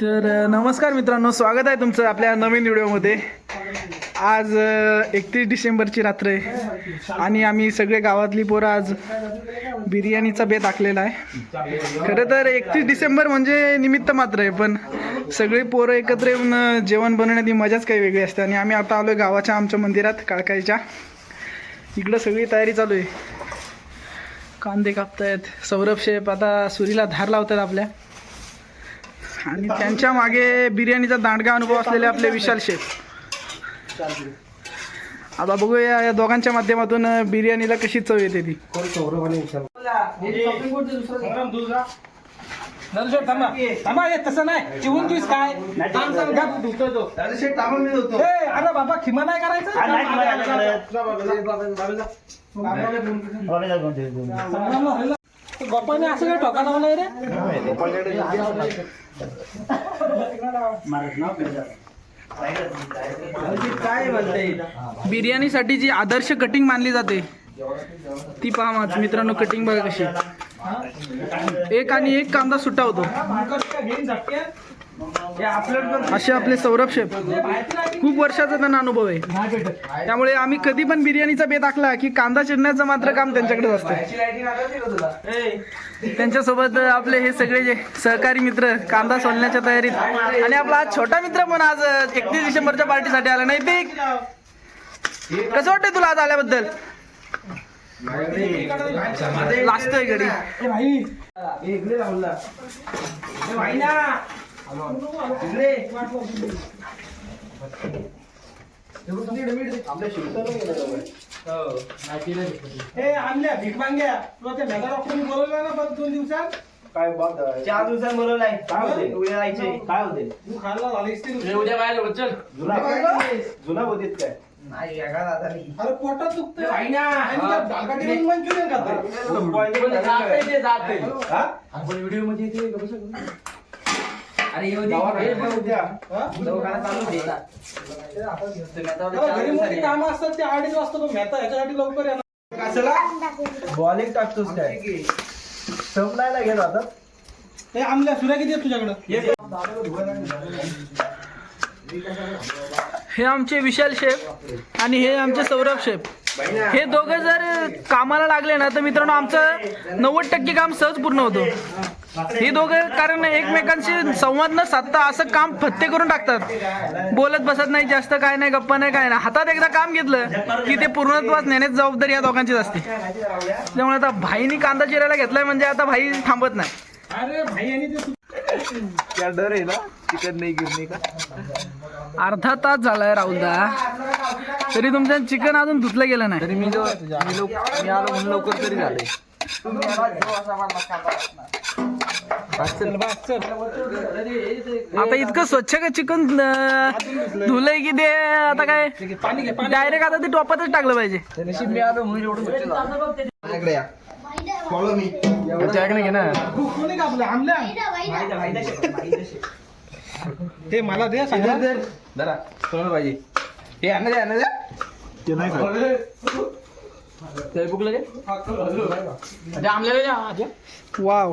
तर नमस्कार मित्रांनो स्वागत आहे तुमचं आपल्या नवीन व्हिडिओमध्ये. आज एकतीस डिसेंबरची रात्र आहे आणि आम्ही सगळे गावातली पोरं आज बिर्याणीचा बेत आखलेला आहे. खरं तर एकतीस डिसेंबर म्हणजे निमित्त मात्र आहे पण सगळी पोरं एकत्र येऊन जेवण बनवण्यात मजाच काही वेगळी असते. आणि आम्ही आता आलो गावाच्या आमच्या मंदिरात काळकाईच्या. इकडं सगळी तयारी चालू आहे. कांदे कापतायत सौरभ शेप आता सुरीला धार लावतात आपल्या. आणि त्यांच्या मागे बिर्याणीचा दांडगा अनुभव असलेले आपले विशाल शेफ आता बघूया या दोघांच्या माध्यमातून बिर्याणीला कशी चव येते ती नरशेठ थांबा थांबा हे तसं नाही चिवून तुझ काय अरे बाबा खिमा नाही करायचं गोपाने असं काय ठोका लावलाय रे? बिर्याणीसाठी जी आदर्श कटिंग मानली जाते ती पहा माझ मित्रांनो कटिंग बघा कशी. एक आणि एक कांदा सुट्टा असे आपले सौरभ शेफ. खूप वर्षाचा त्यांना अनुभव आहे. त्यामुळे आम्ही कधी पण बिर्याणीचा बेत आखला की कांदा चिरण्याचं मात्र काम त्यांच्याकडेच असतं. त्यांच्यासोबत आपले हे सगळे जे सहकारी मित्र कांदा सोलण्याच्या तयारीत. आणि आपला आज छोटा मित्र पण आज एकतीस डिसेंबरच्या पार्टीसाठी आला नाही ते कसं वाटतंय तुला आज आल्याबद्दल? लाजतोय गडी आणल्या भीक मांग्या तुला त्या मेगा डॉक्टरने बोलवलं ना परत दोन दिवसात. चार दिवसांत बोलवलाय. काय होते? उद्या जायचे काय होते? तू खायला झालीस ते उद्या बाहेर चल. जुना जुना होतीत काय? नाही अरे पोटात दुखतंय. भाई ना मंचुरियन आपण व्हिडिओमध्ये अरे हा? घरी मोठी कामं असतात ते अडीच वाजता तो मेहता ह्याच्यासाठी लवकर येणार. बॉलिंग टाकतोस काय? संपलायला गेलो आता. हे आमल्या सुऱ्या किती आहेत तुझ्याकडं? हे आमचे विशाल शेफ आणि हे आमचे सौरभ शेफ. हे दोघं जर कामाला लागले ना तर मित्रांनो आमचं नव्वद टक्के काम सहज पूर्ण होतं. हे दोघं कारण एकमेकांशी संवाद न साधता असं काम फत्ते करून टाकतात. बोलत बसत नाही जास्त काय नाही गप्पा नाही काय नाही. हातात एकदा काम घेतलं की ते पूर्णत्वास नेण्याची जबाबदारी या दोघांचीच असते. त्यामुळे आता भाईनी कांदा चिरायला घेतलाय म्हणजे आता भाई थांबत नाही. अरे भाई आणि ते क्या डर आहे ना? चिकन नाही गिरणे का। अर्धा तास झालाय राहुलदा. तरी तुमचं चिकन अजून धुतलं गेलं नाही. तरी मी जो आलो म्हणून लवकर तरी झाले चल बस चल आता इतकं स्वच्छ का चिकन धुलंय की ते आता काय? डायरेक्ट आता ते टॉपातच टाकलं पाहिजे. त्या नशीब मी आलो म्हणून एवढं स्वच्छ झालं माझ्याकडे या फॉलो मी माझ्याकडे घे ना. खूप कोणी कापलं आमल्या ते मला दे सांगा जरा कोणाला पाहिजे हे आणा दे आणा दे. ते नाही ते बुकलं आमल्याला द्या. वाव.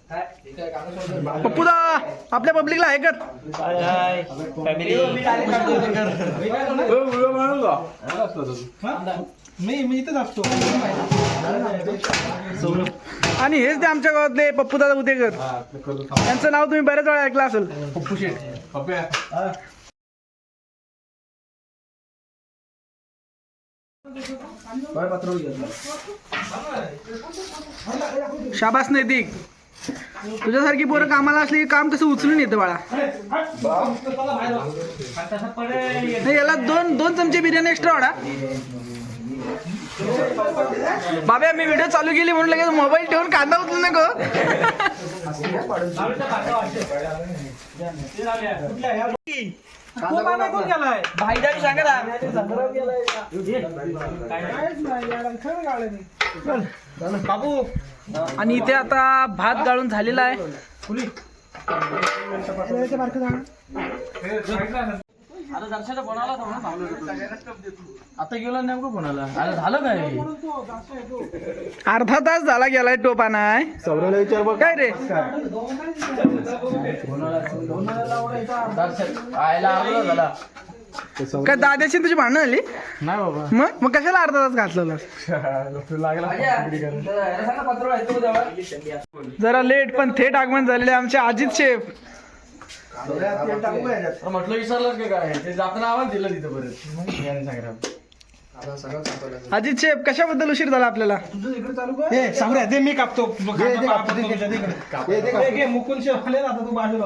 पप्पूदा आपल्या पब्लिकला ऐकत मी मी इथेच असतो आणि हेच ते आमच्या गावातले पप्पूदादा उदेकर त्यांचं नाव तुम्ही बऱ्याच वेळा ऐकलं असेल. शाबास नैतिक तुझ्यासारखी पोरं कामाला असली की काम कसं उचलून येतं बाळा. नाही, याला दोन दोन चमचे बिर्याणी एक्स्ट्रा वाढा. बाबा मी व्हिडिओ चालू केली म्हणून लगेच मोबाईल ठेवून कांदा उचलू नको. तो पाना कोण गेलाय भाईदारी सांगा ना. बाबू आणि इथे आता भात गाळून झालेला आहे. आता दर्शनाचा फोन आला होता. म्हणून आता गेला नेमकं फोन आला अरे झालं काय? अर्धा तास झाला गेलाय टोपाना काय रे? दर्शन आयला अर्धा झाला. काय दाद्याची तुझी भांडणं झाली? नाही बाबा. मग? मग कशाला अर्धा तास घातलेला? जरा लेट पण थेट आगमन झालेले आमचे अजित शेफ. म्हटलं विसरलं का काय? ते जाताना आवाज दिलं तिथं परत. याने सांगितलं अजित शेफ कशाबद्दल उशीर झाला आपल्याला? ए सांगूया दे मी कापतो. आले ना, आता तू बाजूला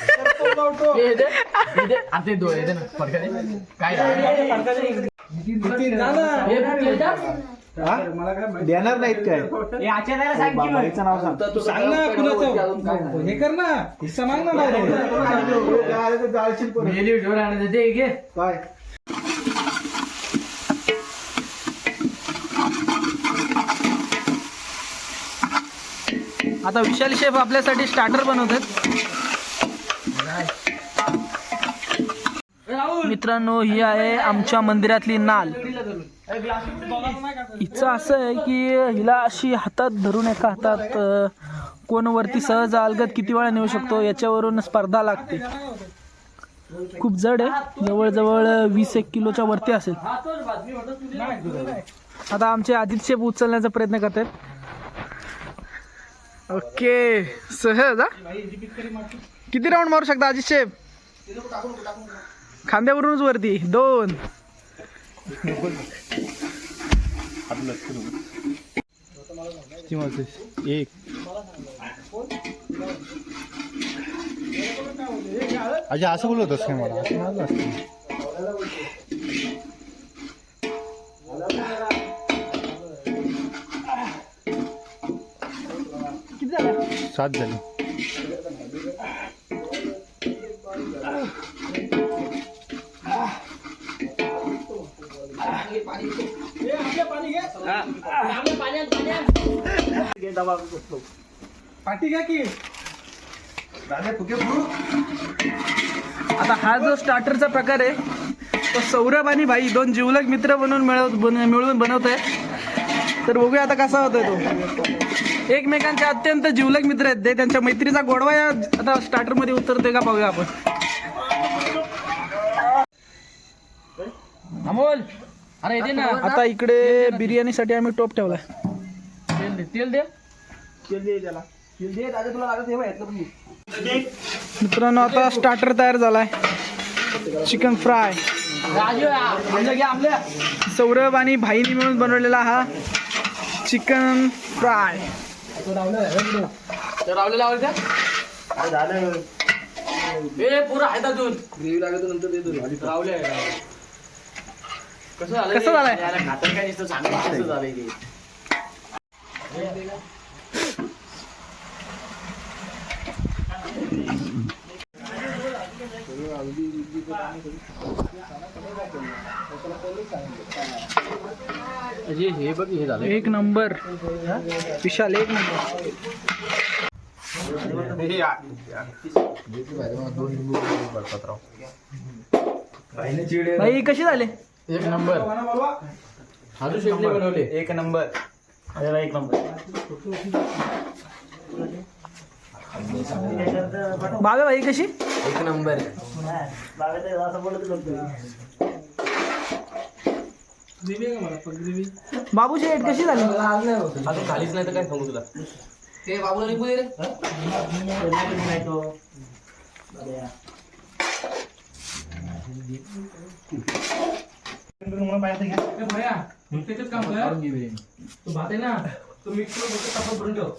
तो दो येते ना. काय. देणार नाहीत काय? नाव सांग. तू सांग ना कुणाचं? हे कर ना. हिस्सा माग ना. जाळशील. मेली आणायचं ते घे. काय? आता विशाल शेफ आपल्यासाठी स्टार्टर बनवतात. मित्रांनो ही आहे आमच्या मंदिरातली नाल. हिचं असं आहे की हिला अशी हातात धरून एका हातात कोणवरती कोण वरती सहज अलगत किती वेळा नेऊ शकतो याच्यावरून स्पर्धा लागते. खूप जड आहे. जवळजवळ वीस एक किलोच्या वरती असेल. आता आमचे आदित्य शेफ उचलण्याचा प्रयत्न करतात ओके. सहज किती राऊंड मारू शकता आदित्य शेफ? खांद्यावरूनच वरती. दोन. एक. अजय असं बोलत होतस काय मला? असं मारलं असतं. सात झाली. पाठी घ्या की. आता हा जो स्टार्टरचा प्रकार आहे तो सौरभ आणि भाई दोन जिवलग मित्र बनवून मिळव बन मिळवून बनवत आहे तर बघूया आता कसा होतोय तो. एकमेकांचे अत्यंत जिवलग मित्र आहेत. ते त्यांच्या मैत्रीचा गोडवा या आता स्टार्टरमध्ये उतरतोय का पाहूया आपण. अमोल! अरे येते ना. आता इकडे बिर्याणीसाठी आम्ही टोप ठेवलाय. तेल दे तेल दे. मित्रांनो आता स्टार्टर तयार झालाय. चिकन फ्राय सौरभ आणि भाईनी मिळून बनवलेला हा चिकन फ्राय रावलेला आवडत्या ए पुरा आहे अजून ग्रेव्ही लागत नंतर देतो. रावले आहे कसं झालं कसं झालंय? याला खातं काय नुसतं सांगा कसं झालंय ते. हे हे बघ हे झालं एक नंबर. विशाल एक नंबर. भाई कशी झाले? एक नंबर. हाजू शेटने बनवले. एक नंबर. एक नंबर. बाबा भाई कशी? एक नंबर. बाबूची एट कशी झाली? अजून खालीच नाही तर काय सांगू तुला? ते बाबूला लिंबू दे रे. त्याच्यात काम कर. तू भात आहे ना तू मिक्सर तापत भरून ठेव.